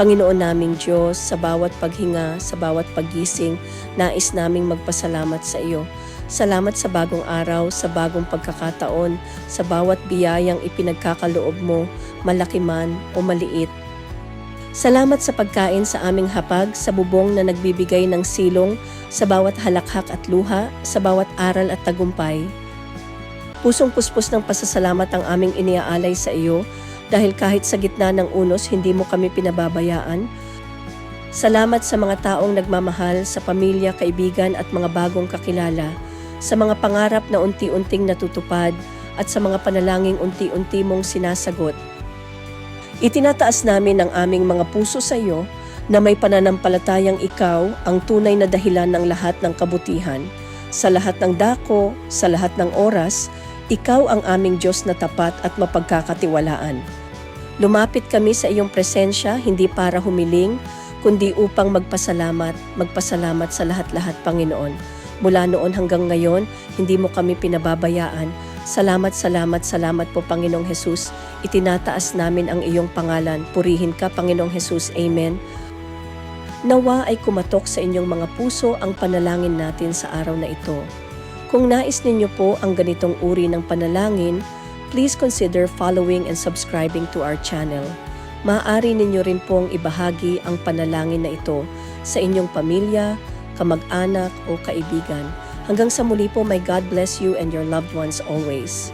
Panginoon naming Diyos, sa bawat paghinga, sa bawat paggising, nais naming magpasalamat sa iyo. Salamat sa bagong araw, sa bagong pagkakataon, sa bawat biyayang ipinagkakaloob mo, malaki man o maliit. Salamat sa pagkain sa aming hapag, sa bubong na nagbibigay ng silong, sa bawat halakhak at luha, sa bawat aral at tagumpay. Pusong puspos ng pasasalamat ang aming iniaalay sa iyo dahil kahit sa gitna ng unos hindi mo kami pinababayaan. Salamat sa mga taong nagmamahal, sa pamilya, kaibigan at mga bagong kakilala, sa mga pangarap na unti-unting natutupad at sa mga panalangin unti-unti mong sinasagot. Itinataas namin ang aming mga puso sa iyo na may pananampalatayang ikaw ang tunay na dahilan ng lahat ng kabutihan. Sa lahat ng dako, sa lahat ng oras, ikaw ang aming Diyos na tapat at mapagkakatiwalaan. Lumapit kami sa iyong presensya hindi para humiling, kundi upang magpasalamat, magpasalamat sa lahat-lahat Panginoon. Mula noon hanggang ngayon, hindi mo kami pinababayaan. Salamat, salamat, salamat po Panginoong Hesus. Itinataas namin ang iyong pangalan. Purihin ka Panginoong Hesus. Amen. Nawa ay kumatok sa inyong mga puso ang panalangin natin sa araw na ito. Kung nais ninyo po ang ganitong uri ng panalangin, please consider following and subscribing to our channel. Maaari ninyo rin pong ibahagi ang panalangin na ito sa inyong pamilya, kamag-anak o kaibigan. Hanggang sa muli po, may God bless you and your loved ones always.